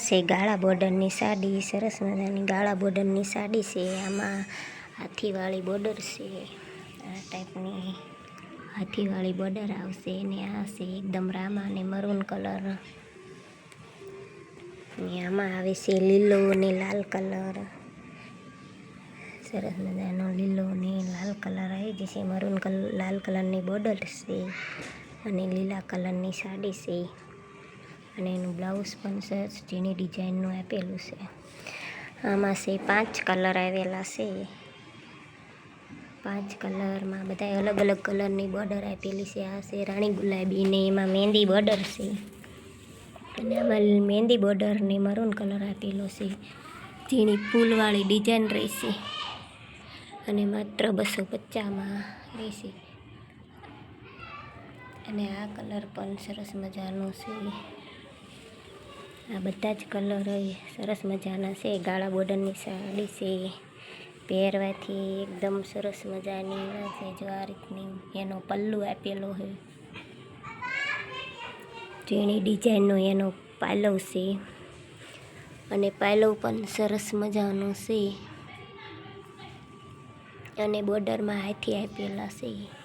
છે, ગાળા બોર્ડરની સાડી, સરસ મજાની ગાળા બોર્ડરની સાડી છે, આમાં હાથીવાળી બોર્ડર છે, આ ટાઈપની હાથીવાળી બોર્ડર આવશે, ને આ છે એકદમ રામા અને મરૂન કલર. ને આમાં આવે છે લીલો ને લાલ કલર. સરસ મજાનો લીલો ને લાલ કલર આવી જશે મરૂન કલર લાલ કલરની બોર્ડર છે અને લીલા કલરની સાડી છે. અને એનું બ્લાઉઝ પણ સરસ ઝીણી ડિઝાઇનનું આપેલું છે. આમાં છે પાંચ કલર આવેલા છે. પાંચ કલરમાં બધા અલગ અલગ કલરની બોર્ડર આપેલી છે. આ છે રાણી ગુલાબી ને એમાં મહેંદી બોર્ડર છે. અને આમાં મહેંદી બોર્ડર ને મરૂન કલર આપેલો છે. ઝીણી ફૂલવાળી ડિઝાઇન રહેશે. અને માત્ર બસો પચાસમાં રહેશે. અને આ કલર પણ સરસ મજાનો છે. આ બધા જ કલર સરસ મજાના છે. ગાળા બોર્ડરની સાડી છે. પહેરવાથી એકદમ સરસ મજાની છે. જો આ રીતની એનો પલ્લુ આપેલો હોય ઝીણી ડિઝાઇનનો એનો પાલવ છે. અને પાલવ પણ સરસ મજાનો છે. અને બોર્ડરમાં હાથી આપેલા છે.